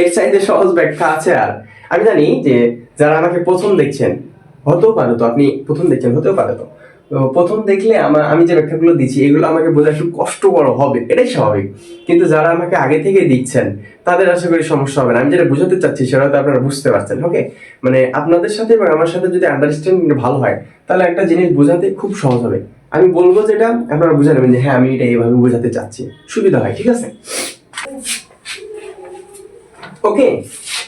এর চাইতে সহজ ব্যাখ্যা আছে আর। আমি জানি যে যারা আমাকে প্রথম দেখছেন, হতেও পারে তো, আপনি প্রথম দেখছেন, হতেও পারে তো। প্রথম দেখলে আমার আমি যে ব্যাখ্যাগুলো দিচ্ছি, এগুলো আমাকে বোঝা একটু কষ্টকর হবে, এটাই স্বাভাবিক। কিন্তু যারা আমাকে আগে থেকে দিচ্ছেন তাদের আশা করি সমস্যা হবে না। আমি যেটা বোঝাতে চাচ্ছি, সেটা তো আপনারা বুঝতে পারছেন ওকে মানে আপনাদের সাথে এবং আমার সাথে যদি আন্ডারস্ট্যান্ডিং ভালো হয়, তাহলে একটা জিনিস বোঝাতে খুব সহজ হবে। আমি বলব যেটা, আপনারা বুঝে নেবেন যে হ্যাঁ আমি এটা এইভাবে বোঝাতে চাচ্ছি। সুবিধা হয়, ঠিক আছে? ওকে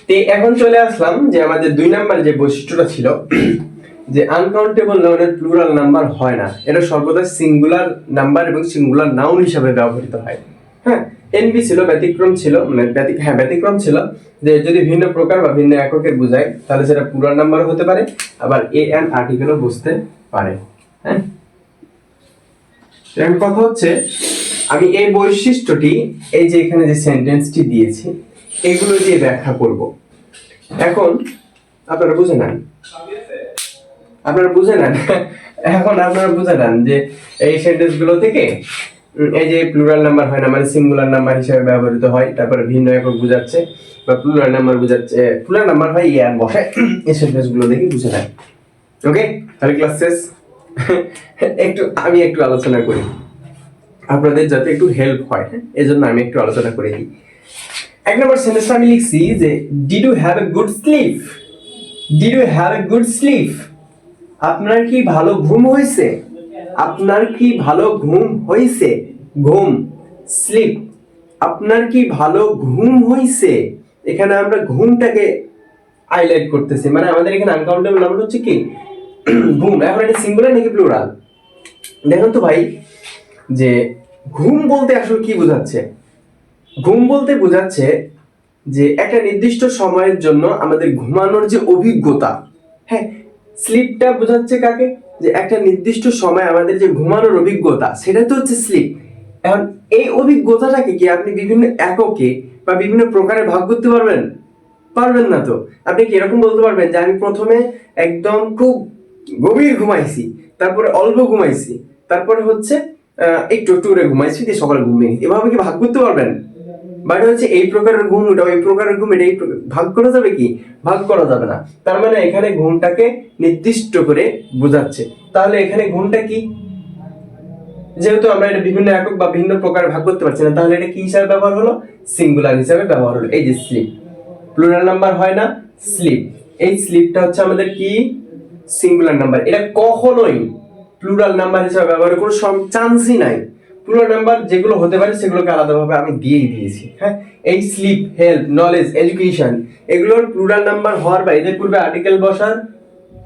তে এখন চলে আসলাম যে আমাদের দুই নাম্বার যে বৈশিষ্ট্যটা ছিল, যে আনকাউন্টেবল নাউনের প্লুরাল নাম্বার হয় না। এটা সর্বদা সিঙ্গুলার নাম্বার এবং সিঙ্গুলার নাউন হিসাবে ব্যবহৃত হয়। হ্যাঁ এনবি ছিল, ব্যতিক্রম ছিল মানে হ্যাঁ ব্যতিক্রম ছিল। যে যদি ভিন্ন প্রকার বা ভিন্ন এককের বোঝায়, তাহলে সেটা প্লুরাল নাম্বার হতে পারে, আবার এ এন আর্টিকেলও বুঝতে পারে। হ্যাঁ কথা হচ্ছে আমি এই বৈশিষ্ট্যটি, এই যে এখানে যে সেন্টেন্সটি দিয়েছি, এগুলো দিয়ে ব্যাখ্যা করব। এখন, আপনারা বুঝে নেন। আপনারা বুঝে নেন? এখন আপনারা বুঝে নেন যে এই সেন্টেন্সগুলো থেকে, এই যে প্লুরাল নাম্বার হয় না মানে সিঙ্গুলার নাম্বার হিসেবে ব্যবহৃত হয়, তারপরে ভিন্ন একক বোঝাচ্ছে, বা প্লুরাল নাম্বার বোঝাচ্ছে প্লুরাল নাম্বার হয় ইয়ার বসে। এই সেন্টেন্সগুলো দেখে বুঝে নেন। ওকে তাহলে ক্লাস শেষ। একটু, আমি একটু আলোচনা করি। আপনাদের যাতে একটু হেল্প হয় হ্যাঁ? এই জন্য আমি একটু আলোচনা করে দিই। এক নম্বর সেন্টেন্স আমি লিখছি যে did you have a good sleep did you have a good sleep আপনার কি ভালো ঘুম হয়েছে? আপনার কি ভালো ঘুম হয়েছে? ঘুম স্লিপ আপনার কি ভালো ঘুম হয়েছে? এখানে আমরা ঘুমটাকে হাইলাইট করতেছি। মানে আমাদের এখানে আনকাউন্টেবল নাম্বার হচ্ছে কি? ঘুম। এখন এটা সিঙ্গুলার নাকি প্লুরাল দেখুন তো ভাই যে ঘুম বলতে আসলে কি বোঝাচ্ছে? ঘুম বলতে বোঝাচ্ছে যে একটা নির্দিষ্ট সময়ের জন্য আমাদের ঘুমানোর যে অভিজ্ঞতা হ্যাঁ স্লিপটা বোঝাচ্ছে কাকে? যে একটা নির্দিষ্ট সময় আমাদের যে ঘুমানোর অভিজ্ঞতা, সেটা তো হচ্ছে স্লিপ এখন এই অভিজ্ঞতাটাকে কি আপনি বিভিন্ন এককে বা বিভিন্ন প্রকারে ভাগ করতে পারবেন? পারবেন না তো। আপনি কি এরকম বলতে পারবেন যে আমি প্রথমে একদম খুব গভীর ঘুমাইছি, তারপরে অল্প ঘুমাইছি, তারপরে হচ্ছে একটু একটু করে ঘুমাইছি, দিয়ে সকালে ঘুমিয়ে গেছি। এভাবে কি ভাগ করতে পারবেন? বাট হচ্ছে এই প্রকারের ঘুম, ওটা এই প্রকারের ঘুম, এটা এই ভাগ করা যাবে কি? ভাগ করা যাবে না। তার মানে এখানে ঘুমটাকে নির্দিষ্ট করে বোঝাচ্ছে। তাহলে এখানে ঘুমটা কি? যেহেতু আমরা এটা বিভিন্ন একক বা ভিন্ন প্রকার ভাগ করতে পারছি না, তাহলে এটা কি হিসাবে ব্যবহার হলো? সিঙ্গুলার হিসাবে ব্যবহার হলো। এই যে স্লিপ প্লুরাল নাম্বার হয় না? স্লিপ এই স্লিপটা হচ্ছে আমাদের কি? সিঙ্গুলার নাম্বার এটা কখনোই প্লুরাল নাম্বার হিসাবে ব্যবহারের কোনো চান্সই নাই। প্লুরাল নাম্বার যেগুলো হতে পারে সেগুলোকে আলাদাভাবে আমি দিয়েই দিয়েছি হ্যাঁ? এই স্লিপ হেল্প নলেজ এডুকেশন এগুলোর প্লুরাল নাম্বার হওয়ার বা এদের পূর্বে আর্টিকেল বসার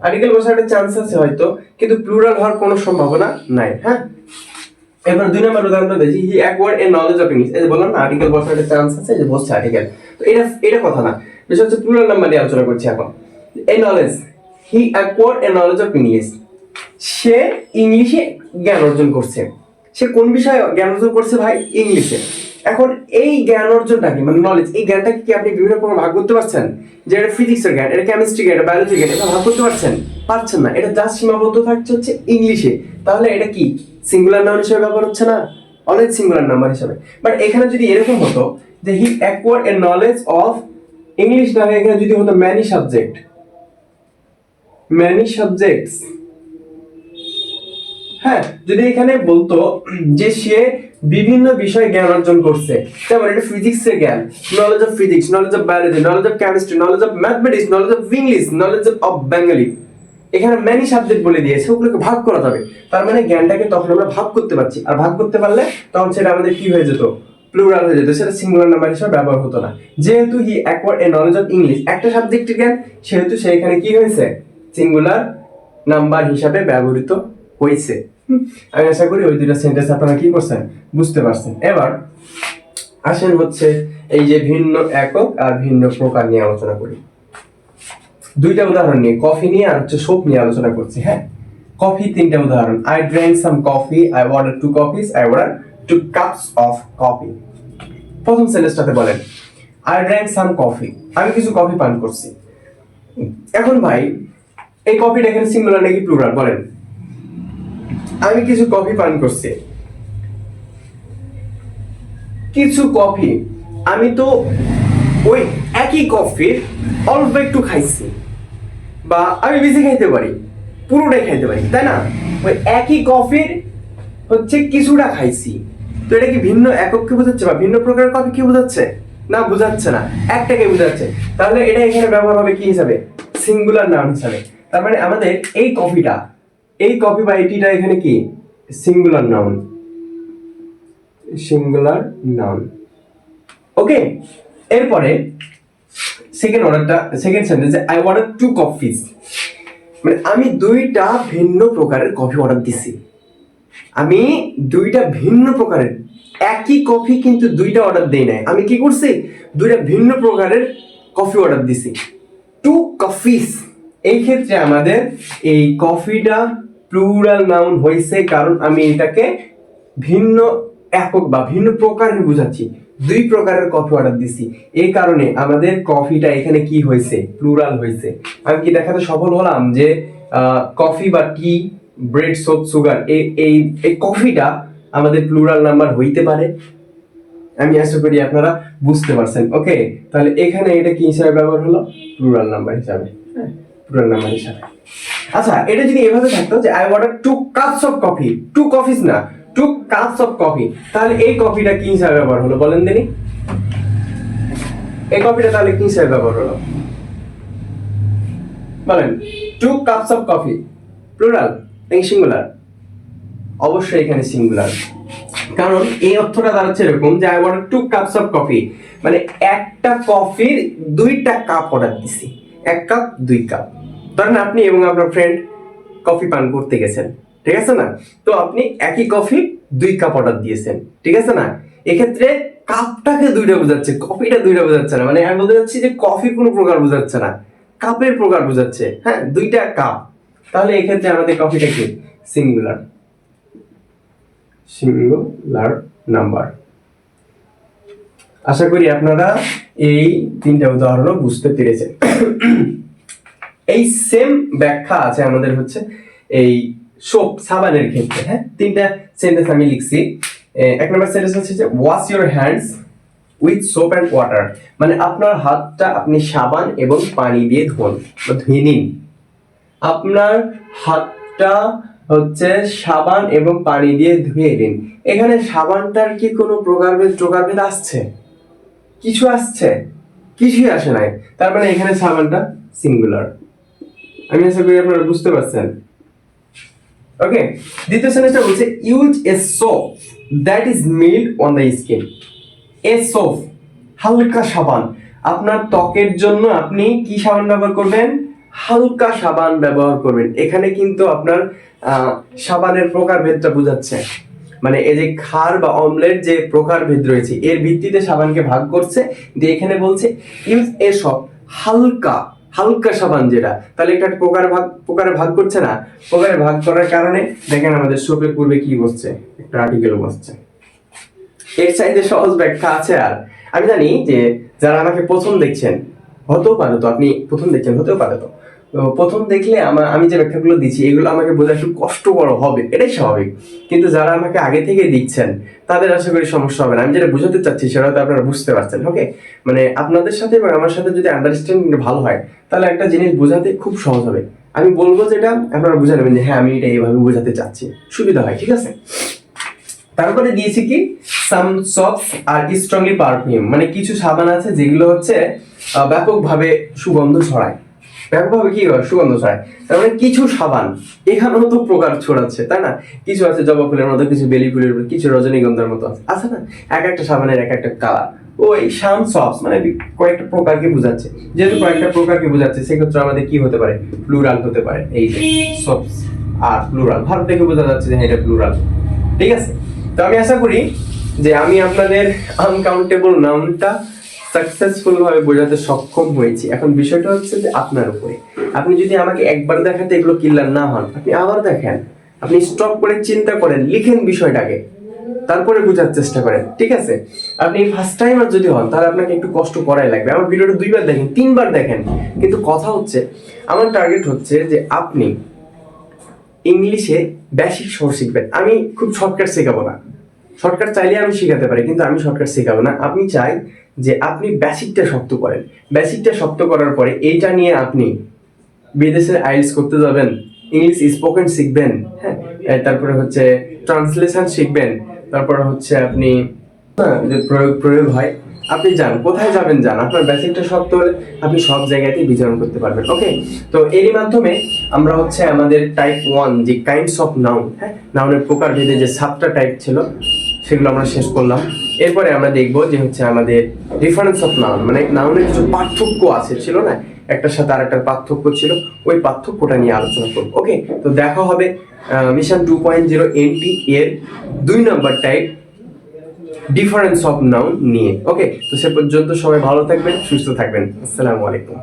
আর্টিকেল বসার একটা চান্স আছে হয়তো, কিন্তু প্লুরাল হওয়ার কোনো সম্ভাবনা নাই হ্যাঁ? এবার দুই নম্বর উদাহরণটা দেখি he acquired a knowledge of English এই বললাম না আর্টিকেল বসার একটা চান্স আছে যে বসছে আর্টিকেল তো এটা এটা কথা না। বিষয় হচ্ছে প্লুরাল নাম্বার নিয়ে আলোচনা করছি এখন। A knowledge he acquired a knowledge of English সে ইংলিশে জ্ঞান অর্জন করছে। সে কোন বিষয়ে জ্ঞান অর্জন করছে ভাই? ইংলিশে। এখন এই জ্ঞান অর্জনটা কি? মানে নলেজ এই জ্ঞানটাকে কি আপনি বিভিন্ন প্রকার ভাগ করতে পারছেন? যে এটা ফিজিক্সের জ্ঞান, এটা কেমিস্ট্রি জ্ঞান, এটা বায়োলজি জ্ঞান, এটা ভাগ করতে পারছেন? পারছেন না। এটা জাস্ট সীমাবদ্ধ থাকছে হচ্ছে ইংলিশে। তাহলে এটা কি? সিঙ্গুলার নাউন হিসেবে ব্যবহার হচ্ছে না? অলওয়েজ সিঙ্গুলার নাম্বার হিসেবে। বাট এখানে যদি এরকম হতো যে he acquired a knowledge of English না এখানে যদি হতো ম্যানি সাবজেক্ট ম্যানি সাবজেক্টস হ্যাঁ যদি এখানে বলতো যে সে বিভিন্ন বিষয়ে জ্ঞান অর্জন করছে যেমন এটা ফিজিক্স এর জ্ঞান knowledge of physics knowledge of biology knowledge of chemistry knowledge of mathematics knowledge of English knowledge of Bengali এখানে ম্যানি সাবজেক্ট বলে দিয়েছে, ওগুলোকে ভাগ করা যাবে তার মানে জ্ঞানটাকে তখন আমরা ভাগ করতে পারছি। আর ভাগ করতে পারলে তখন সেটা আমাদের কি হয়ে যেত? প্লুরাল হয়ে যেত, সেটা সিঙ্গুলার নাম্বার হিসেবে ব্যবহার হতো না। যেহেতু he acquired a knowledge of English একটা সাবজেক্টের জ্ঞান, সেহেতু সে এখানে কি হয়েছে? সিঙ্গুলার নাম্বার হিসাবে ব্যবহৃত হয়েছে আমি আশা করি ওই দুইটা সেন্টেন্স আপনারা কি করছেন? বুঝতে পারছেন। এবার আসেন হচ্ছে এই যে ভিন্ন একক আর ভিন্ন প্রকার নিয়ে আলোচনা করি। দুইটা উদাহরণ নিয়ে, কফি নিয়ে আর হচ্ছে সোপ নিয়ে আলোচনা করছি হ্যাঁ? কফি তিনটা উদাহরণ। I drank some coffee I order two coffees I order two cups of coffee প্রথম সেন্টেন্সটাতে বলেন আই ড্রাঙ্ক সাম কফি আমি কিছু কফি পান করছি। এখন ভাই, এই কফিটা এখানে সিঙ্গুলার নাকি প্লুরাল বলেন। আমি কিছু কফি পান করছি। কিছু কফি আমি তো ওই একই কফির অল্প একটু খাইছি। বা আমি বেশি খাইতে পারি, পুরোটাই খাইতে পারি, তাই না? ওই একই কফির হচ্ছে কিছুটা খাইছি। তো এটা কি ভিন্ন একককে বোঝাচ্ছে বা ভিন্ন প্রকারের কফি কি বোঝাচ্ছে? না বোঝাচ্ছে না। একটাকে বোঝাচ্ছে। তাহলে এটা এখানে ব্যবহার হবে কি হিসাবে? সিঙ্গুলার নাম হিসাবে। তার মানে আমাদের এই কফিটা এই কফি বা এটিটা এখানে কি? Singular noun singular noun okay এরপরে সেকেন্ড অর্ডারটা সেকেন্ড সেন্টেন্সে আই অর্ডার টু কফিজ মানে আমি দুইটা ভিন্ন প্রকারের কফি অর্ডার দিছি। আমি দুইটা ভিন্ন প্রকারের, একই কফি কিন্তু দুইটা অর্ডার দেই নাই। আমি কি করছি? দুইটা ভিন্ন প্রকারের কফি অর্ডার দিছি। টু কফিস এই ক্ষেত্রে আমাদের এই কফিটা প্লুরাল নাউন হয়েছে কারণ আমি এটাকে ভিন্ন একক বা ভিন্ন প্রকারের বুঝাচ্ছি। দুই প্রকারের কফি অর্ডার দিছি। এই কারণে আমাদের কফিটা এখানে কি হয়েছে? প্লুরাল হয়েছে। আমি কি দেখাতে সফল হলাম যে কফি বা টি ব্রেড সোপ সুগার এই এই কফিটা আমাদের প্লুরাল নাম্বার হইতে পারে। আমি আশা করি আপনারা বুঝতে পারছেন। ওকে তাহলে এখানে এটা কি হিসাবে ব্যবহার হলো? প্লুরাল নাম্বার হিসাবে। নাম্বার হিসাবে আচ্ছা এটা যদি এভাবে থাকতো যে I order two cups of coffee two coffees না টু কাপস অফ কফি তাহলে এই কফিটা কি হিসাবে ব্যবহার হলো বলেন দিনি? এই কফিটা তাহলে কি হিসাবে ব্যবহার হলো? বলেন two cups of coffee plural নাকি সিঙ্গুলার অবশ্যই এখানে সিঙ্গুলার কারণ এই অর্থটা দাঁড়াচ্ছে এরকম যে I order two cups of coffee মানে একটা কফির দুইটা কাপ অর্ডার দিছি। এক কাপ দুই কাপ ধরেন আপনি এবং আপনার ফ্রেন্ড কফি পান করতে গেছেন, ঠিক আছে না? তো আপনি একই কফি দুই কাপ অর্ডার দিয়েছেন, ঠিক আছে না? এক্ষেত্রে কাপটাকে দুইটা বোঝাচ্ছে কফিটা দুইটা বোঝাচ্ছে না। মানে আমি বলতে চাচ্ছি যে কফি কোনো প্রকার বোঝাচ্ছে না কাপের প্রকার বোঝাচ্ছে হ্যাঁ? দুইটা কাপ তাহলে এক্ষেত্রে আমাদের কফিটা কি? সিঙ্গুলার সিঙ্গুলার নাম্বার আশা করি আপনারা এই তিনটা উদাহরণ বুঝতে পেরেছেন। এই সেম ব্যাখ্যা আছে আমাদের হচ্ছে এই সোপ সাবানের ক্ষেত্রে হ্যাঁ? তিনটা সেন্টেন্স আমি লিখছি। এক নম্বর সেন্টেন্স হচ্ছে যে wash your hands with soap and water মানে আপনার হাতটা আপনি সাবান এবং পানি দিয়ে ধোন বা ধুয়ে নিন। আপনার হাতটা হচ্ছে সাবান এবং পানি দিয়ে ধুয়ে নিন। এখানে সাবানটার কি কোনো প্রকারভেদ প্রকারভেদ আসছে? কিছু আসছে, কিছুই আসে নাই। তার মানে এখানে সাবানটা সিঙ্গুলার আমি আশা করি আপনারা বুঝতে পারছেন। ওকে দ্বিতীয় সেন্টেন্সটা বলছে use a soap that is mild on the skin a soap হালকা সাবান। আপনার ত্বকের জন্য আপনি কি সাবান ব্যবহার করবেন? হালকা সাবান ব্যবহার করবেন। এখানে কিন্তু আপনার সাবানের প্রকারভেদটা বোঝাচ্ছে। মানে এই যে খার বা অমলেট যে প্রকারভেদ রয়েছে, এর ভিত্তিতে সাবানকে ভাগ করছে। দিয়ে এখানে বলছে ইউজ এ সব হালকা হালকা সাবান যেটা, তাহলে একটা প্রকার ভাগ প্রকারে ভাগ করছে না প্রকারে ভাগ করার কারণে দেখেন আমাদের সোপে পূর্বে কি বসছে, একটা আর্টিকেল বসছে। এর চাইতে সহজ ব্যাখ্যা আছে আর। আমি জানি যে যারা আমাকে প্রথম দেখছেন, হতেও পারে তো, আপনি প্রথম দেখছেন, হতেও পারে তো। তো প্রথম দেখলে আমার আমি যে ব্যাখ্যাগুলো দিচ্ছি, এগুলো আমাকে বোঝা একটু কষ্টকর হবে, এটাই স্বাভাবিক। কিন্তু যারা আমাকে আগে থেকে দিচ্ছেন তাদের আশা করি সমস্যা হবে না। আমি যেটা বুঝাতে চাচ্ছি, সেটা তো আপনারা বুঝতে পারছেন ওকে মানে আপনাদের সাথে এবং আমার সাথে যদি আন্ডারস্ট্যান্ডিং ভালো হয়, তাহলে একটা জিনিস বোঝাতে খুব সহজ হবে। আমি বলব যেটা, আপনারা বুঝে নেবেন যে হ্যাঁ আমি এটা এইভাবে বোঝাতে চাচ্ছি। সুবিধা হয়, ঠিক আছে? তারপরে দিয়েছি কি? Some soft are strongly perfume মানে কিছু সাবান আছে যেগুলো হচ্ছে ব্যাপকভাবে সুগন্ধ ছড়ায়। ব্যাপকভাবে কি হয়? সুগন্ধ ছড়ায়। তার মানে কিছু সাবান। এখানেও তো প্রকার ছড়াচ্ছে, তাই না? কিছু আছে জবা ফুলের মতো, কিছু বেলি ফুলের মতো, কিছু রজনীগন্ধার মতো। আছে আছে না? এক একটা সাবানের এক একটা কালার ওই সাম সফট মানে কয়েকটা প্রকারকে বোঝাচ্ছে। যেহেতু কয়েকটা প্রকারকে বোঝাচ্ছে, সেক্ষেত্রে আমাদের কি হতে পারে? প্লুরাল হতে পারে। এই সফট আর প্লুরাল ভারত থেকে বোঝা যাচ্ছে যে হ্যাঁ এটা প্লুরাল ঠিক আছে? তো আমি আশা করি যে আমি আপনাদের আনকাউন্টেবল নাউনটা সাকসেসফুল ভাবে বোঝাতে সক্ষম হয়েছি। এখন বিষয়টা হচ্ছে যে আপনার উপরে। আপনি যদি আমাকে একবার দেখাতে এগুলো ক্লিয়ার না হন, আপনি আবার দেখেন। আপনি স্টপ করে চিন্তা করেন, লিখেন বিষয়টাকে। তারপরে বোঝার চেষ্টা করেন, ঠিক আছে? আপনি ফার্স্ট টাইমার যদি হন, তাহলে আপনাকে একটু কষ্ট করাই লাগবে। আমার ভিডিওটা দুইবার দেখেন, তিনবার দেখেন। কিন্তু কথা হচ্ছে, আমার টার্গেট হচ্ছে যে আপনি ইংলিশে বেসিক সোর্স শিখবেন। আমি খুব শর্টকাট শেখাবো না। শর্টকাট চাইলে আমি শেখাতে পারি, কিন্তু আমি শর্টকাট শেখাবো না। আপনি চাই যে আপনি বেসিকটা শক্ত করেন। বেসিকটা শক্ত করার পরে এইটা নিয়ে আপনি বিদেশে আইএলস করতে যাবেন ইংলিশ স্পোকেন শিখবেন হ্যাঁ? তারপরে হচ্ছে ট্রান্সলেশন শিখবেন তারপরে হচ্ছে আপনি হ্যাঁ, যে প্রয়োগ প্রয়োগ হয় আপনি যান কোথায় যাবেন যান আপনার বেসিকটা শক্ত হলে আপনি সব জায়গাতেই বিচরণ করতে পারবেন ওকে তো এরই মাধ্যমে আমরা হচ্ছে আমাদের টাইপ ওয়ান যে কাইন্ডস অফ নাউন হ্যাঁ? নাউনের প্রকার ভেদে যে সাতটা টাইপ ছিল সেগুলো আমরা শেষ করলাম। এরপরে আমরা দেখব যে হচ্ছে আমাদের ডিফারেন্স অফ নাউন মানে নাউনের কিছু পার্থক্য আছে, ছিল না? একটার সাথে আরেকটার পার্থক্য ছিল, ওই পার্থক্যটা নিয়ে আলোচনা করব। ওকে তো দেখা হবে mission two point zero N T এর দুই নম্বর টাইপ ডিফারেন্স অফ নাউন নিয়ে। ওকে তো সে পর্যন্ত সবাই ভালো থাকবেন, সুস্থ থাকবেন। আসসালামু আলাইকুম।